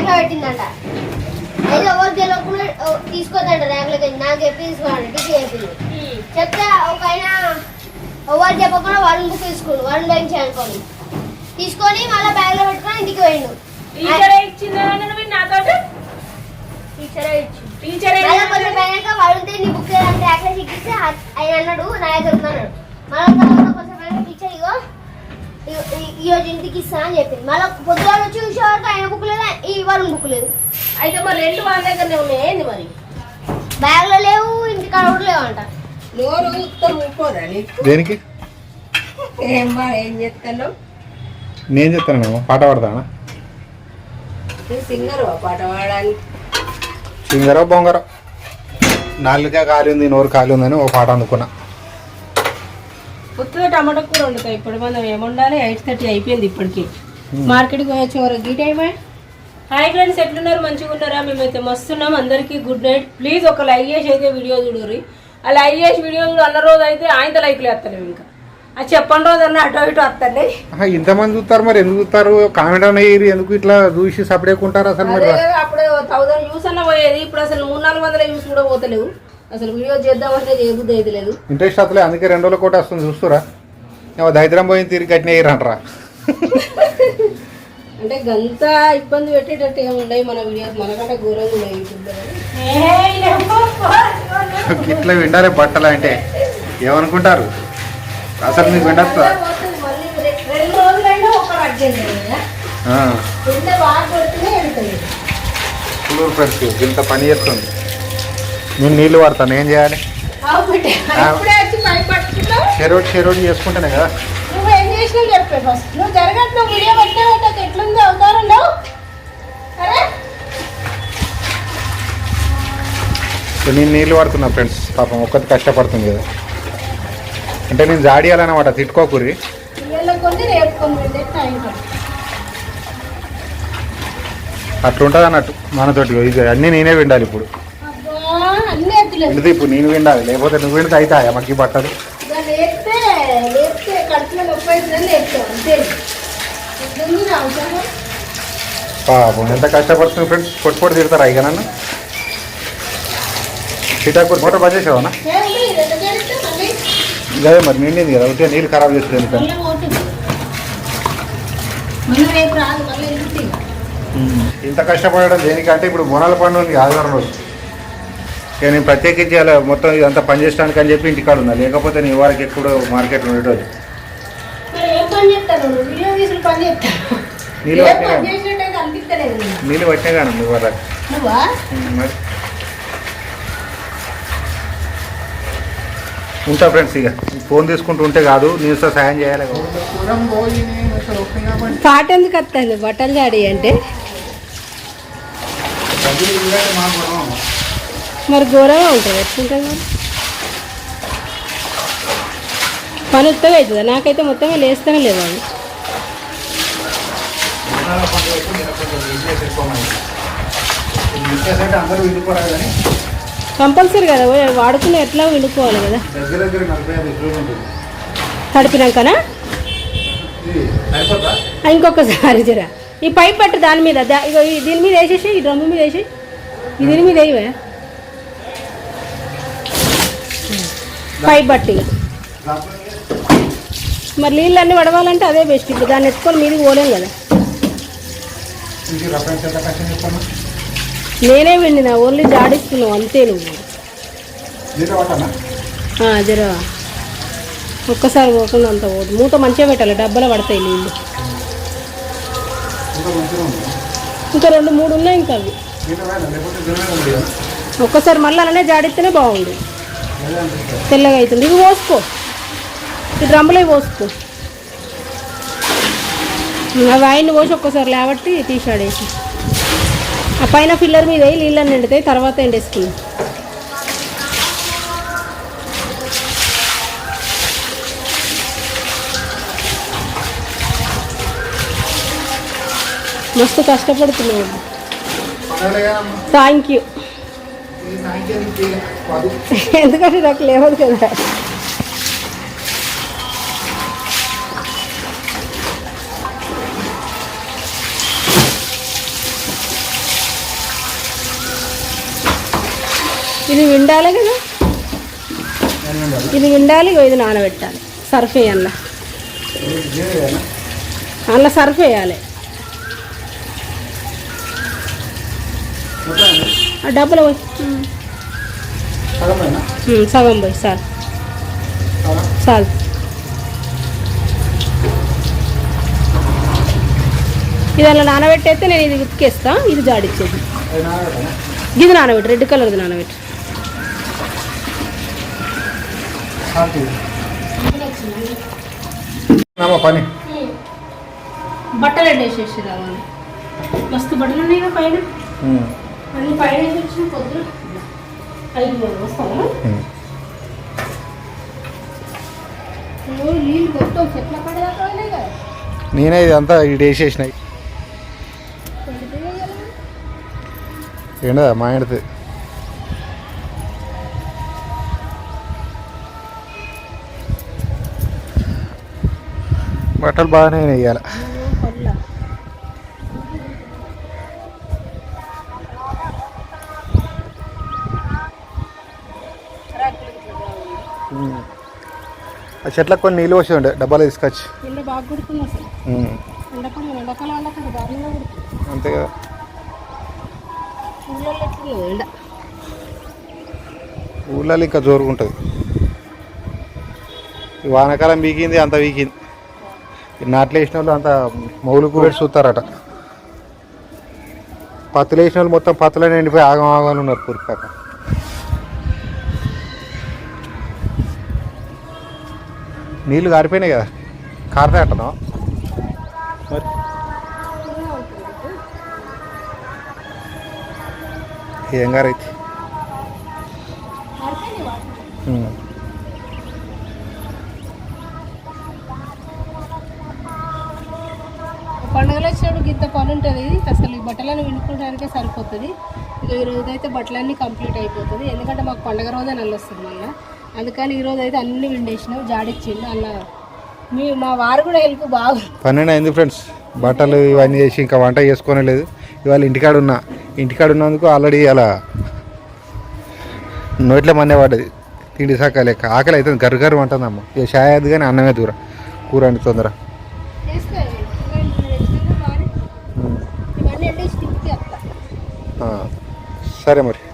లో పెట్టిందంట. అయితే ఎవరు తెలియకుండా తీసుకోదంట ర్యాక్లోకి నాకు చెప్పి టీసీ చెప్పింది. చెప్తే ఒక ఆయన ఎవరు చెప్పకుండా వరుణ్ బుక్ తీసుకుని వరుణ్ బ్యాంక్ అనుకోని తీసుకొని మళ్ళీ బ్యాగ్లో పెట్టుకొని ఇంటికి పోయిండు. టీచరే టీచరే టీచరే ఆయన అన్నాడు నా దగ్గర మళ్ళీ తర్వాత కొంచెం పోయినాక టీచర్ ఇగో ఇగో ఈ- ఈ రోజు ఇంటికి ఇస్తా అని చెప్పింది మళ్ళీ పొద్దుగాల వచ్చి చూసే వరకు ఆయన బుక్ లేదు ఈ వరుణ్ బుక్ లేదు. అయితే మరి రెండు వాళ్ళ దగ్గరనే ఉన్నాయి? ఏంది మరి? బ్యాగ్లో లేవు ఇంటికాడ కూడా లేవంట. నోరు ఉత్తరం నీకు? దేనికి? ఏం బా ఏం చెప్తాను నేను చెప్తాను పాట పాడతానా? నువ్వు సింగర్ పాట పాడడానికి సింగరో బొంగరో? నాలుగే ఖాళీ ఉంది నోరు ఖాళీ ఉందని ఒక పాట అందుకున్నా. ఉత్తగా టమాటా కూర వండుతాయి ఇప్పుడు మనం ఏముండాలి? ఎయిట్ థర్టీ అయిపోయింది ఇప్పటికి. మార్కెట్కి వచ్చే వరకు ఈ టైం హాయ్ ఫ్రెండ్స్ ఎట్లున్నారు? మంచిగా ఉన్నారా? మేమైతే మస్తున్నాం. అందరికీ గుడ్ నైట్ ప్లీజ్ ఒక లైక్ చేసి అయితే వీడియో చూడరు ఆ లైక్ చేసి వీడియో చూడు అన్న రోజు అయితే ఆయన లైక్లు వేస్తలేము ఇంకా. అది చెప్పని రోజు అన్న అటు ఇటు వస్తానే ఆహా, ఇంతమంది చూస్తారు మరి ఎందుకు చూస్తారు? కామెంట్ అయ్యి ఎందుకు ఇట్లా చూసి సపడేకుంటారు అసలు మరి? అప్పుడు థౌసండ్ వ్యూస్ అన్న పోయేది. ఇప్పుడు అసలు మూడు నాలుగు వందల వ్యూస్ కూడా పోతలేవు. అసలు వీడియో చేద్దామంటే చేయబుద్ధి అయితే లేదు. ఇంట్రెస్ట్ అసలే అందుకే రెండు రోజుల కోట వస్తుంది చూస్తురా. ఏమో దరిద్రం పోయిన తిరిగి కట్టిన వేయరంటారా అంటే గంత ఇబ్బంది పెట్టేటట్టు ఏమి ఉండవు మన వీడియోస్ మనకంటే ఘోరంగా ఉన్నాయి ఇట్లా విండాలి బట్టలు అంటే ఏమనుకుంటారు? అసలు మీకు విండొస్తా కులూరు ఫ్రెండ్స్ ఇంత పని చేస్తుంది. నేను నీళ్ళు వాడతాను ఏం చేయాలి? షెరోడ్ షెరోడ్ చేసుకుంటానే కదా. నువ్వు ఏం చేసినావు చెప్పే ఫస్ట్ నువ్వు జరగట్టు నువ్వు వీడియో నేను నీళ్ళు పడుతున్నా ఫ్రెండ్స్. పాపం ఒక్కటి కష్టపడుతుంది కదా. అంటే నేను జాడియాలన్నమాట తిట్టుకోకూరి అట్లుంటుంది అన్నట్టు మనతోటి ఇది అన్నీ నేనే విండాలి ఇప్పుడు. విండితే ఇప్పుడు నేను విండాలి? లేకపోతే నువ్వు విండితే అవుతాయా మాకు పట్టదు పాపం ఎంత కష్టపడుతుంది ఫ్రెండ్స్? పొట్టి పొట్టి తిడతారా ఇక నన్ను? సీతాపూర్ మూట పనిచేసావా ఏముంది ఇది ఎంత చేస్తే మళ్ళీ. ఇదే మరి నిండింది కదా ఉట్టిగా నీళ్ళు ఖరాబ్ చేస్తుంది ఎందుకని? ఇంత కష్టపడడం దేనికంటే ఇప్పుడు బోనాల పండుగ ఉంది ఆదివారం రోజు. ఇక నేను ప్రత్యేకించి అలా మొత్తం ఇదంతా పని చేసడానికి అని చెప్పి ఇంటికాడ ఉన్నా. లేకపోతే నీ వారికి ఎప్పుడు మార్కెట్లో ఉండేటోళ్ళు మరి ఏం పని చేస్తాను నువ్వు వీడియో తీసులు పని చేస్తాను నీళ్ళు ఏం పట్టినా పని చేసినట్టయితే అనిపిస్తలేదు నీకు. నీళ్ళు పట్టినా కానీ నీ వాళ్ళకి నువ్వా మరి ఉంటా ఫ్రెండ్స్ ఇక. ఫోన్ తీసుకుంటూ ఉంటే కాదు న్యూస్ సాయం చేయాలి పాట ఎందుకు వస్తుంది బట్టలు జాడి అంటే? మరి ఘోరంగా ఉంటుంది ఎట్లుంటుంది మరి. పని ఉత్తగా అవుతుందా? నాకైతే మొత్తంగా లేస్తూనే లేదు అది. అందరూ కంపల్సరీ కదా వాడుకుని ఎట్లా వండుకోవాలి కదా? తడిపినాకనా? ఇంకొకసారి జర. ఈ పైప్ పట్టు దాని మీద దీని మీద వేసేసి ఈ డ్రమ్ము మీద వేసి ఈ దీని మీద వేయవే. పైప్ పట్టి. మరి నీళ్ళన్నీ వడవాలంటే అదే బెస్ట్. ఇప్పుడు దాన్ని ఎత్తుకొని మీదకి పోలేం కదా. నేనే వెండిన ఓన్లీ జాడిస్తున్నావు అంతే నువ్వు. జీరో ఒక్కసారి పోకుండా అంత పోదు. మూత మంచిగా పెట్టాలి డబ్బలో పడతాయి నీళ్ళు. ఇంకా రెండు మూడు ఉన్నాయి ఇంకా అవి. ఒక్కసారి మళ్ళీ అలానే జాడిస్తేనే అనిపిస్తుంది తెల్లగా అవుతుంది. ఇవి పోసుకో. ఈ డ్రమ్ములో పోసుకో. అవి ఆయన్ని పోసి ఒక్కసారి లేబట్టి తీసాడేసి ఆ పైన ఫిల్లర్ మీద వేయి నీళ్ళని నిండుతాయి తర్వాత ఎండేసుకుని మస్తు కష్టపడుతున్నావు. కదమ్మా థ్యాంక్ యూ ఎందుకంటే నాకు లేవదు కదా. ఇది విండాలి కదా? ఇది విండాలి ఇగో ఇది నానబెట్టాలి. సర్ఫ్ వేయాలి. అందులో సర్ఫ్ వేయాలి. డబ్బులు పోయి. సగం పోయి సార్ చాలు ఇది అలా నానబెట్టయితే నేను ఇది ఉతికేస్తా ఇది జాడిచ్చేది. ఇది నానబెట్టు రెడ్ కలర్ది నానబెట్టు. పని. బట్టలు ఎండేసేసి రావాలి మస్తు బట్టలు ఉన్నాయి కదా పైన. అన్ని పైన పొద్దున. ఐదు. నువ్వు నీళ్ళు మొత్తం చెట్ల పడేదాకా కదా. నేనే ఇదంతా ఇటు వేసేసినాయి ఏంటో మా ఇంటిది బట్టలు బాగానే వేయాలి ఆ చెట్లకు కొన్ని నీళ్ళు వచ్చి ఉండే డబ్బాలు తీసుకొచ్చి. అంతే కదా. ఊళ్ళో ఇంకా జోరుగుంటుంది వానాకాలం బీకింది అంత వీకింది. నాట్లు వేసిన వాళ్ళు అంత మౌలుకు పెట్టి చూస్తారట. పత్తులు వేసిన వాళ్ళు మొత్తం పత్తులనే ఎండిపోయి ఆగం ఆగాలు ఉన్నారు పురికాక నీళ్ళు గారిపోయినాయి కదా? కారతాయి అంటున్నావు మరి ఏం గారైతే? ఇంత పని ఉంటుంది. అసలు ఈ బట్టలను వినుకోవడానికే సరిపోతుంది. ఇక ఈ రోజు అయితే బట్టలన్నీ కంప్లీట్ అయిపోతుంది. ఎందుకంటే మాకు పండుగ రోజే నల్ల వస్తుంది మళ్ళీ అందుకని ఈ రోజు అయితే అన్ని విండేసినాం. జాడిచ్చిండు అలా మీ మా వారు కూడా హెల్ప్ బాగు. పన్నెండు అయింది ఫ్రెండ్స్. బట్టలు ఇవన్నీ చేసి ఇంకా వంట చేసుకునే లేదు. ఇవాళ ఇంటికాడ ఉన్నా. ఇంటికాడ ఉన్నందుకు ఆల్రెడీ అలా నోట్లో మన్నే పడ్డది. తిండి సాక లెక్క. ఆకలి అవుతుంది గర్ర అంటుందమ్మ. ఇక షాయ్ అది కానీ అన్నమే దూరం. కూర అండి తొందర. సరే మరి